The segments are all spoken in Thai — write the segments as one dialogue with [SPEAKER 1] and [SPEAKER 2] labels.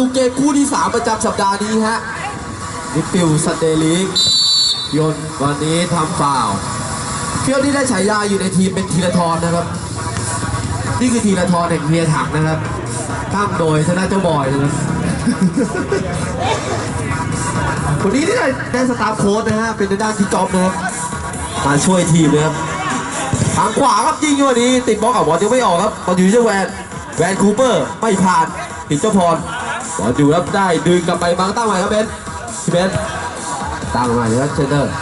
[SPEAKER 1] ดูเกมคู่ที่ 3 ประจำสัปดาห์นี้ฮะนิฟิลสเตลีกยนวันนี้ทำฟาวเฟียวที่ได้ฉายาอยู่ในทีมเป็นธีรทรนนะครับ นี่คือธีรทรแห่งเมียถังนะครับตั้งโดยชนะเจ้าบอยนะครับคนนี้ที่ได้ได้สตาฟโค้ดนะฮะเป็นในด้านที่จอบนะครับมาช่วยทีมนะครับทางขวาครับยิงวันนี้ ติดบล็อกกับบอลยังไม่ออกครับบอลอยู่ที่เจ้าแวนแวนคูเปอร์ไม่ผ่านติดเจ้าพร บอลอยู่ครับได้ดึงกลับไปบางตั้งใหม่ครับเบนพี่เบนตั้งใหม่ครับเชนเตอร์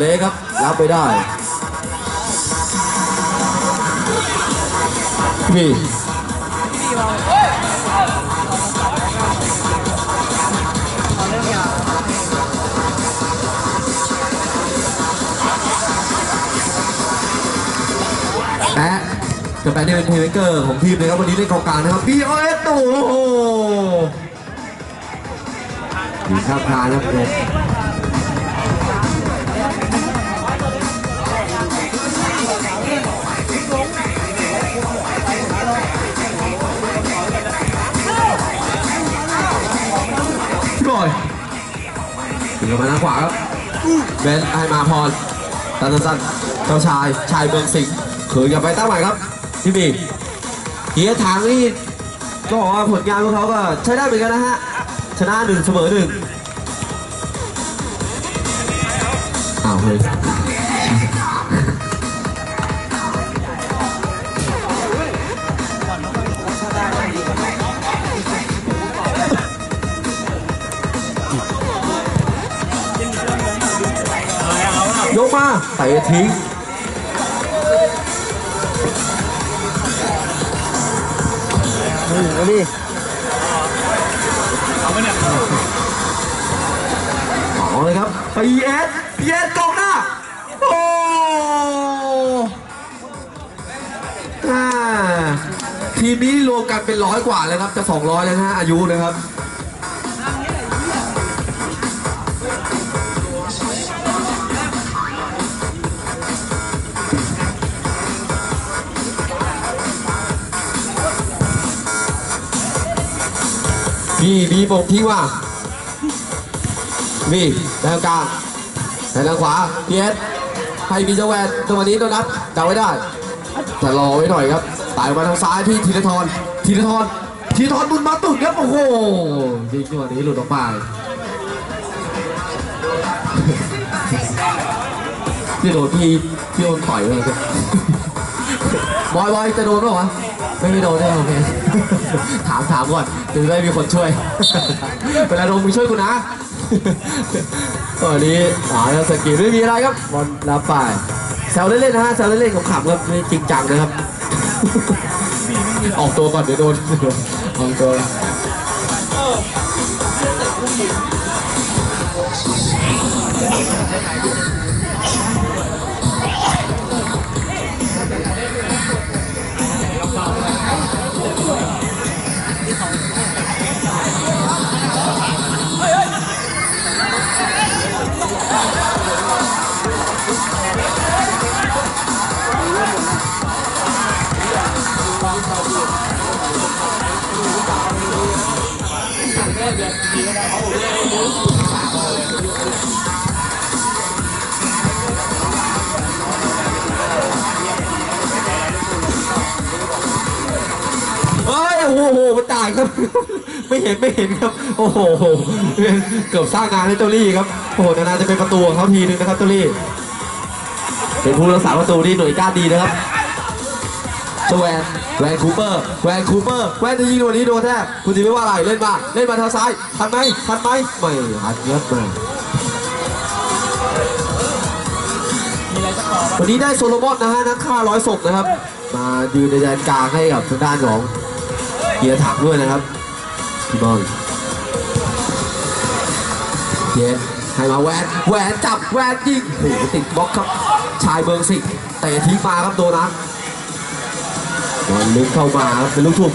[SPEAKER 1] เล็กครับรับไปได้พี่แปะจะแปะนี่เป็นเพลเมเกอร์ของทีมเลยครับวันนี้เล่นกองกลางนะครับ BOS โอ้โหมีข้ามคานครับผม กับมาทางขวาครับเบนไอมาพรตันตันเจ้าชายชายเมืองสิงห์ขืนกลับไปตั้งใหม่ครับพี่บีเฮียทางนี่ก็บอกว่าผลงานของเขาก็ใช้ได้เหมือนกันนะฮะชนะหนึ่งเสมอหนึ่งอ้าวเฮ้ย มาเตะทิ้ง
[SPEAKER 2] เอาดิ
[SPEAKER 1] เอาเลยครับปีเอสเอสกองหน้าโอ้ทีมนี้รวมกันเป็นร้อยกว่าแล้วครับ จะ200แล้วนะอายุนะครับ บีบีปกทิ้งว่ะบีแนวกลางแนวทางขวาพีเอสให้บีเจาแวนจังหวะนี้โดนัทดักไว้ได้ แต่รอไว้หน่อยครับตายมาทางซ้ายที่ธีรทรธีรทรธีรทรบุญมาตุ่นครับโอ้โหยิงจังหวะนี้หลุดออกไปพี่โดนพี่พี่โดนต่อยเลยครับบอยบอยจะโดนเปล่าวะ ไม่ไม่โดนใช่ไหมโอเคถามถามก่อนถึงได้มีคนช่วยเวลาโดนมึงช่วยกูนะตอนนี้หาแล้วสกิลไม่มีอะไรครับบอลรับไปแซวเล่นๆนะฮะแซวเล่นๆขำๆครับไม่จริงจังนะครับ ออกตัวก่อนเดี๋ยวโดนออกตัว
[SPEAKER 2] เฮ้
[SPEAKER 1] ยโอ้โหมันตางครับ ไม่เห็นไม่เห็นครับ โอ้โห เกือบสร้างงานให้เจ้าลี่ครับ โอ้โห นานาจะเป็นประตูของเขาทีนึงนะครับเจ้าลี่ เป็นผู้รักษาประตูที่หน่วยกล้าดีนะครับ เจ้าแวนแวนคูเปอร์แวนคูเปอร์แวนจะยิงวันนี้โดนแทบคุณจีไม่ว่าอะไรเล่นมาเล่นมาทางซ้ายทันไหมทันไหมไม่ทันเยอะมาวันนี้ได้โซโลมอนนะฮะนักฆ่าร้อยศพนะครับ มายืนในแดนกลางให้กับทางด้านของเกียร์ถักด้วยนะครับพี่บอลเย็ให้มาแหวนแหวนจับแหวนยิงโอ้โหติดบล็อกครับ ชายเบิงสิงเตะทิ้งมาครับโดนัท บอลลึกเข้ามาครับเป็นลูกทุ่ม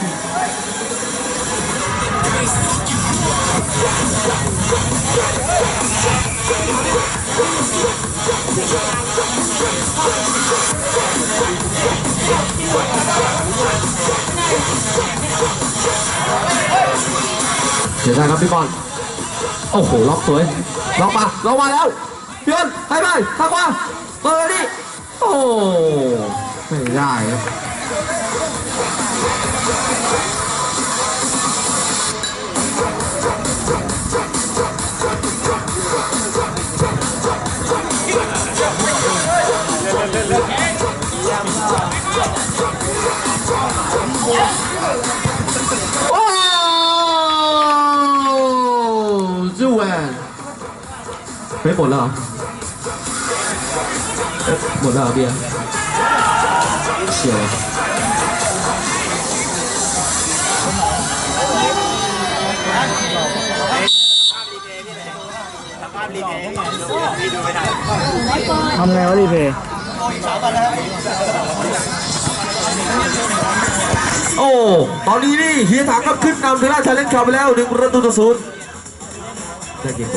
[SPEAKER 1] เสียดายครับพี่บอลโอ้โหล็อกสวยล็อกมาล็อกมาแล้วพี่บอลให้ไปทางขวาเปิดดิโอ้ไม่ได้ครับ หมดแล้วเหรอเอ๊ะหมดแล้วเหรอเบียร์เชียว
[SPEAKER 2] ทำไงวะรีเพย์
[SPEAKER 1] โอ้ ตอนนี้นี่เฮียถังก็ขึ้นนำเทล่าชาเลนจ์ขับไปแล้วหนึ่งประตูต่อศูนย์ได้เกม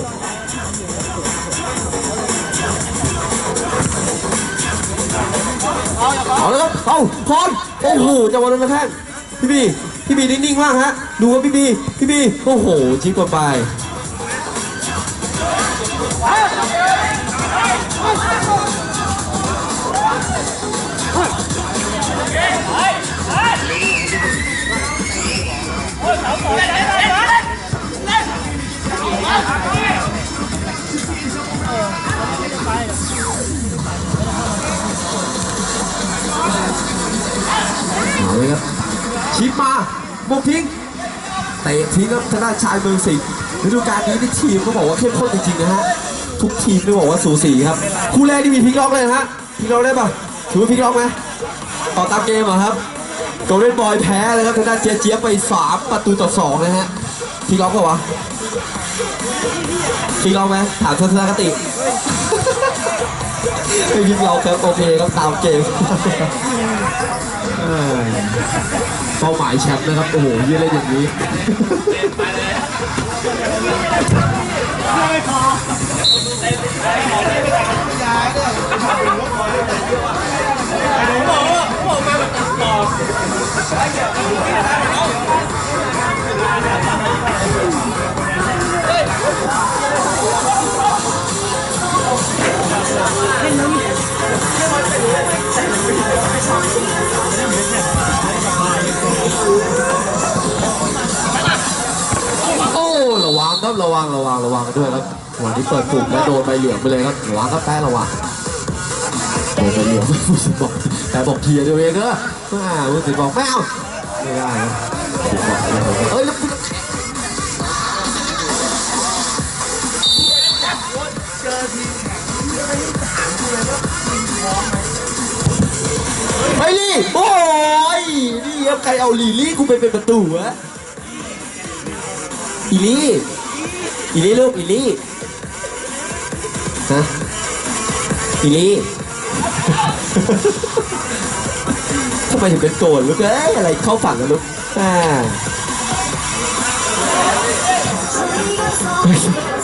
[SPEAKER 1] เอาแล้วครับเอาคอนโอ้โหจังหวะนั้นมาแท่นพี่บีพี่บีนิ่งๆมากฮะดูครับพี่บีพี่บีโอ้โหชิปก่อไป บุกทิ้งเตะทิ้งครับทางด้านชายเมืองสิงห์ฤดูกาลนี้ที่ทีมก็บอกว่าเข้มข้นจริงๆนะฮะทุกทีมต้องบอกว่าสูสีครับคู่แรกที่มีพลิกล็อกเลยนะฮะพลิกล็อกได้ปะถือว่าพลิกล็อกไหมต่อตามเกมเหรอครับโกลเด้นบอยแพ้เลยครับทางด้านเจี๊ยบเจี๊ยไปสามประตูต่อสองนะฮะพลิกล็อกปะวะพลิกล็อกไหมถามทัศนคติไม่พลิกล็อกครับโอเคครับตามเกม เป้าหมายแชมป์นะครับ โอ้โหยี่เล่นอย่างนี้ โอ้ระวังครับระวังระวังระวังด้วยครับวันนี้เปิดปุ่มแล้วโดนใบเหลืองไปเลยครับระวังครับแป้ระวังโดนใบเหลืองผู้สิบอกแต่บอกเคลียร์ตัวเองเนอะอ่าผู้สิบอกไม่เอาไม่ได้ครับเอ้ยแล้ว ไปลี่โอ้ยนี่ครับใครเอาลีลี่กูไปเป็นประตูวะอีลี่อีลี่ลูกอีลี่ฮะอีลี่ทำไมถึงเป็นโกรธลูกเอ้ยอะไรเข้าฝั่งกันลูกอ่า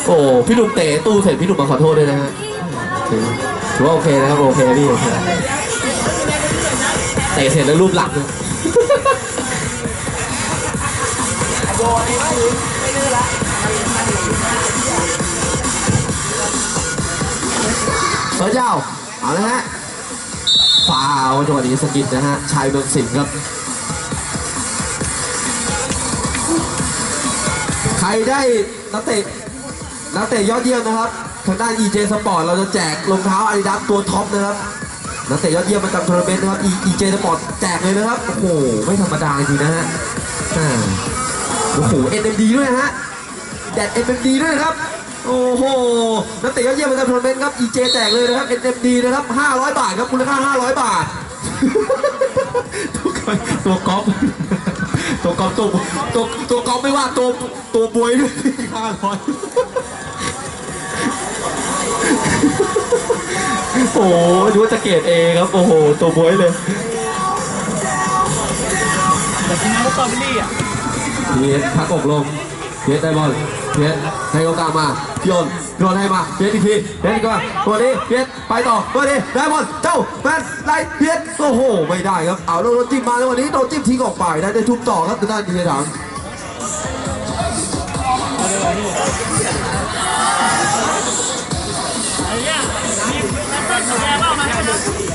[SPEAKER 1] โอ้พี่หนุ่มเตะตู้เสร็จพี่หนุ่มมาขอโทษด้วยนะฮะถือถือว่าโอเคนะครับโอเคพี่โอเค เตะเสร็จแล้วรูปหลังนะพระเจ้าเอาละฮะฟาวจังหวะนี้สกิดนะฮะชายเมืองสิงห์ครับรได้นักเตะนักเตะยอดเยี่ยมนะครับ ทางด้าน EJ Sport เราจะแจกรองเท้า Adidas ตัวท็อปนะครับ นักเตะยอดเยี่ยมประจำทัวร์นาเมนต์นะครับ E- EJ Sport แจกเลยนะครับ โอ้โห ไม่ธรรมดาจริงนะฮะโอ่าโอ้โห NMD ด้วยนะฮะแดด NMD ด้วยนะครับ โอ้โห นักเตะยอดเยี่ยมประจำทัวร์นาเมนต์ครับ EJ แจกเลยนะครับ NMD นเอ็มดีนะครับ500บาทครับมูลค่า500บาท ตัวก๊อฟตัวก๊อฟตัวตัวตัวก๊อฟไม่ว่าตัวตัวบวยด้วยห้าร้อย โอ้โหดูว่าจะเกรดเอครับ โอ้โห ตัวบวยเลย
[SPEAKER 2] แต่กินน้ำสตอเบอรี่อะ
[SPEAKER 1] เพียพักอกลงเพียได้บอลเพียให้โอกลาสมาโยนโยนให้มาเพียอีกทีเพียอีกมาตัวนี้เพียไปต่อตัวนี้ได้บอลเจ้าแมนไล่เพียโอ้โหไม่ได้ครับเอาโดนจิ้มมาแล้ววันนี้โดนจิ้มทิ้งออกไปได้ได้ทุบต่อครับทางด้านทีเถัง 来，帮我们看看。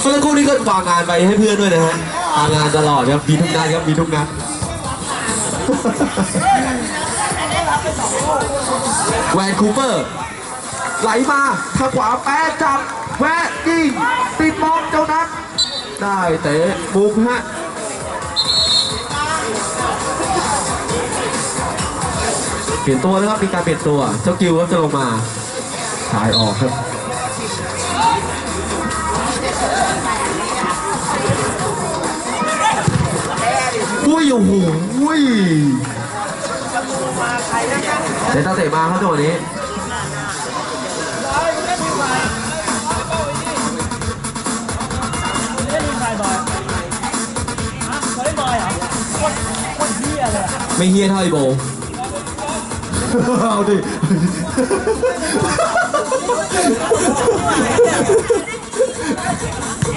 [SPEAKER 1] เมื่อสักครู่นี้ก็ฝากงานไปให้เพื่อนด้วยนะฮะฝากงานตลอดครับมีทุกนัดครับมีทุกนัดแวนคูเปอร์ไหลมาทางขวาแปะจับแวะยิงติดมองเจ้านัก ได้เตะมุมฮะเปลี่ยนตัวนะครับมีการเปลี่ยนตัว เจ้ากิวก็จะลงมาถ่ายออกครับ โอ้โหเดี๋ยวตั้งเตะมาครับจังหวะนี้
[SPEAKER 2] เล่นบอยบอยฮะเขาเล่นบอยเหรอโคตรโคตรเฮียเลยอะ
[SPEAKER 1] ไม่เฮียเท่าไอโบ เอาดิ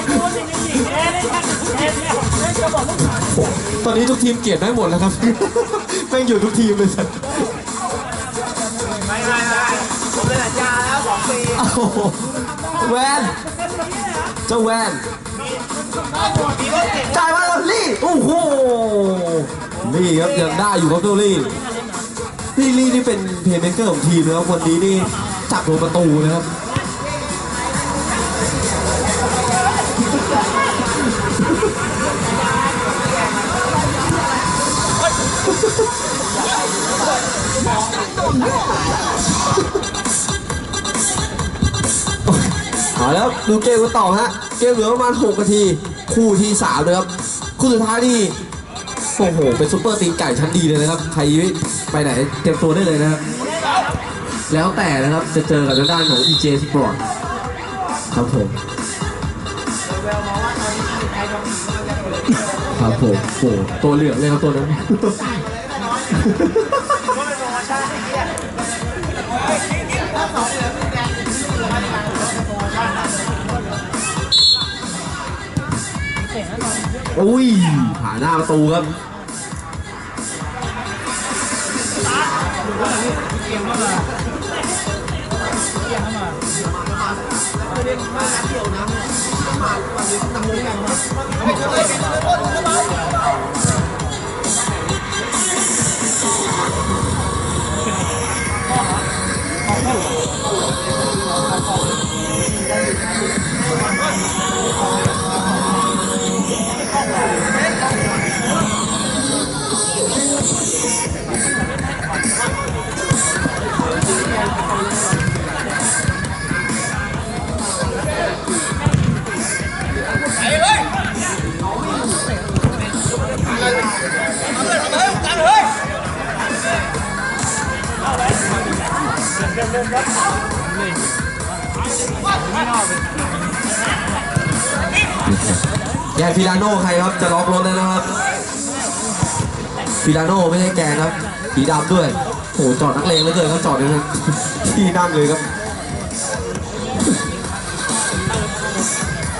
[SPEAKER 2] ตัวจริงจริงเอ๊ะเล่นแค่เอ๊ะเนี่ยเล่นจะบอกลูก
[SPEAKER 1] ตอนนี้ทุกทีมเกลียดได้หมดแล้วครับ แม่งอยู่ทุกทีมเลยสัตว์
[SPEAKER 3] ไม่ไม่ไม่ผมเป็นสัญญาแล้วสองปี
[SPEAKER 1] โอ้โหแวนเจ้าแวน
[SPEAKER 3] มีรถเก่ง
[SPEAKER 1] จ่ายมาแล้วลี่โอ้โหนี่ครับยังได้อยู่ครับตัวลี่ลี่ลี่นี่เป็นเพลย์เมคเกอร์ของทีมนะครับวันนี้นี่จับโดนประตูนะครับ เอาแล้วดูเกมกันต่อฮะ เกมเหลือประมาณ6นาที คู่ที่3นะครับ คู่สุดท้ายนี่ โอ้โห เป็นซุปเปอร์ตีนไก่ชั้นดีเลยนะครับ ใครไปไหนเตรียมตัวได้เลยนะครับ แล้วแต่นะครับจะเจอกับทางด้านของ EJ Sport ครับผมครับผมโอ้ตัวเหลืองเลยครับตัวนั้น อุ้ยผ่านหน้าประตูครับเ Thank you. แกนฟิลาโน่ใครครับ จะล็อกรถเลยนะครับฟิลาโน่ไม่ใช่แกนครับสีดำด้วยโอ้โหจอดนักเลงเลยเกินครับจอดในที่นั่งเลยครับ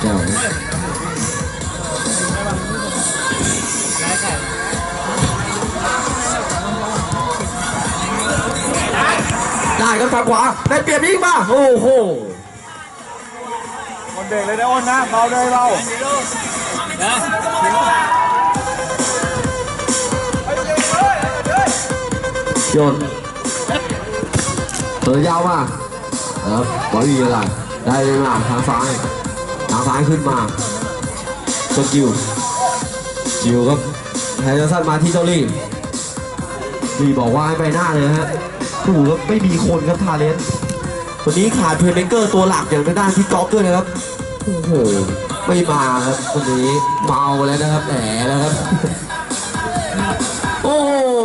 [SPEAKER 1] แก้วได้ครับทางขวาได้เปรียบยิงมาโอ้โห
[SPEAKER 3] คนเบรกเลยนะอ้นนะเบาเลยเบา
[SPEAKER 1] โยนเปิดยาวมาครับบอลวีอะไร ได้เลยมาทางซ้ายทางซ้ายขึ้นมาสกิลกิวครับแฮร์ริสันมาที่เจ้าลี่ลี่บอกว่าให้ไปหน้าเลยฮะโอ้โหครับไม่มีคนครับทาเลนวันนี้ขาดเพลย์เมเกอร์ตัวหลักอย่างทางด้านที่กอล์ฟด้วยนะครับโอ้โห ไม่มาครับวันนี้เมาแล้วนะครับแหมแล้วครับ โอ้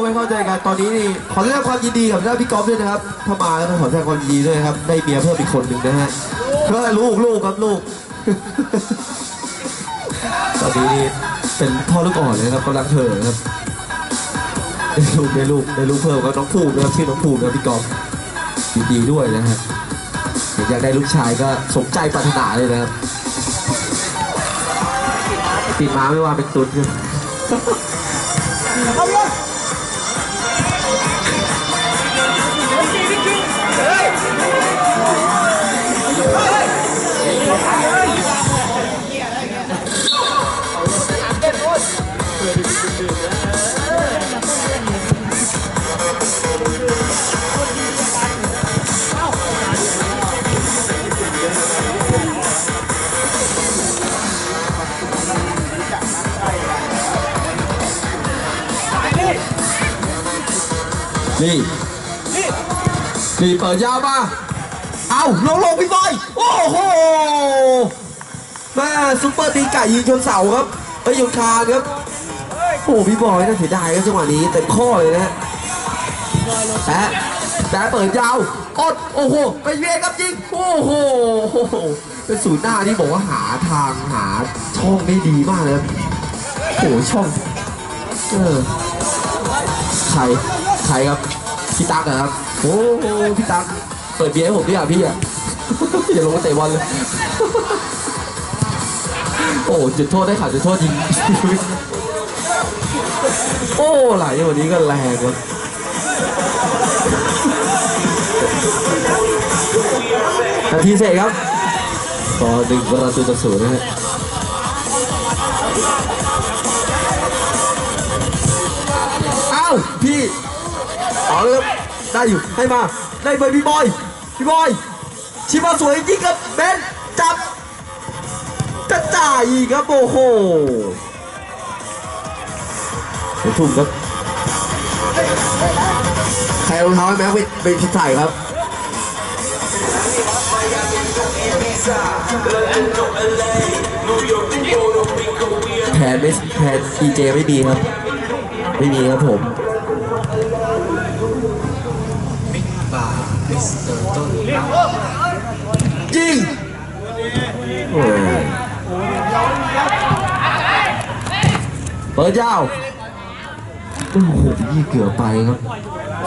[SPEAKER 1] ไม่เข้าใจกันตอนนี้นี่ขอแสดงความยินดีกับเจ้าพี่ก๊อฟด้วยนะครับถ้ามาก็ต้องขอแสดงความยินดีด้วยนะครับได้เมียเพิ่มอีกคนหนึ่งนะฮะก็ลูกลูกครับลูก ตอนนี้นี่เป็นพ่อลูกอ่อนเลยครับกำลังเถิดครับได้ลูกได้ลูกได้ลูกเพิ่มก็น้องภูมินะครับชื่อน้องภูมินะครับพี่ก๊อฟยินดีด้วยนะฮะอยากได้ลูกชายก็สมใจปรารถนาเลยนะครับ ติดมาไม่ว่าเป็นตุ๊ดครับ
[SPEAKER 2] เอาเลย
[SPEAKER 1] นี่ นี่เปิดยาวมา เอาลงลงพี่บอย โอ้โหแม่ซุปเปอร์ตีไก่ยิงชนเสาครับไปยงคานครับ โอ้พี่บอยน่าเสียดายครับจังหวะนี้เต็มข้อเลยนะแปะแปะเปิดยาวอดโอ้โห ไปเวียครับยิง โอ้โห เป็นศูนย์หน้าที่บอกว่าหาทางหาช่องได้ดีมากเลยโอ้โหช่อง เออ ใคร ใครครับพี่ตั๊กครับโอ้โหพี่ตั๊กเปิดเบียร์ให้ผมดิอะพี่อะอย่าลงมาเตะบอลเลยโอ้จุดโทษได้ข่าวจุดโทษยิงโอ้หลายวันนี้ก็แรงครับนาทีเสร็จครับต่อหนึ่งประตูต่อศูนย์นะฮะ อาเลยครับได้อยู่ให้มาได้เบอร์พี่บอยพี่บอยชิมาสวยจริงครับเบนจับกระจ่ายอีกครับโอ้โหเดี๋ยวทุ่มครับใครเอารองเท้าให้แม็กไปไปใส่ครับแผนไม่แผนดีเจไม่มีครับ ไม่มีครับผม จริงโอ้เปิดยาวโอ้โหยี่เกือบไปครับ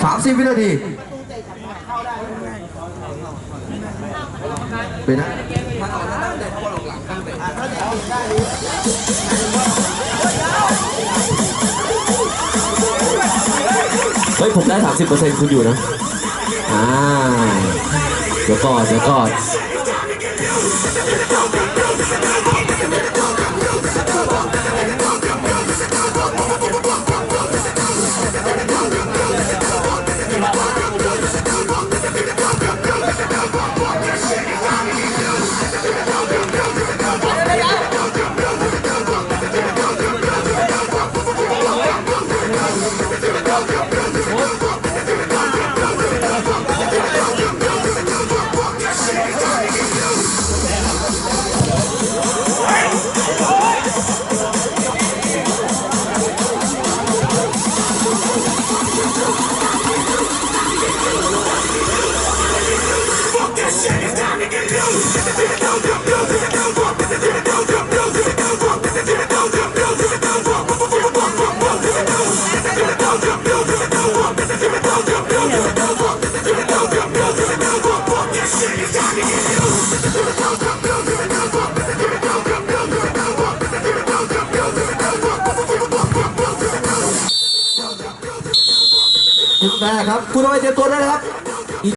[SPEAKER 1] สามสิบวินาทีเป็นนะเฮ้ย ผมได้สามสิบเปอร์เซ็นต์คุณอยู่นะ อ่าเดี๋ยวก่อนเดี๋ยวก่อน นะครับ คุณเอาไปเตรียมตัวได้เลยครับ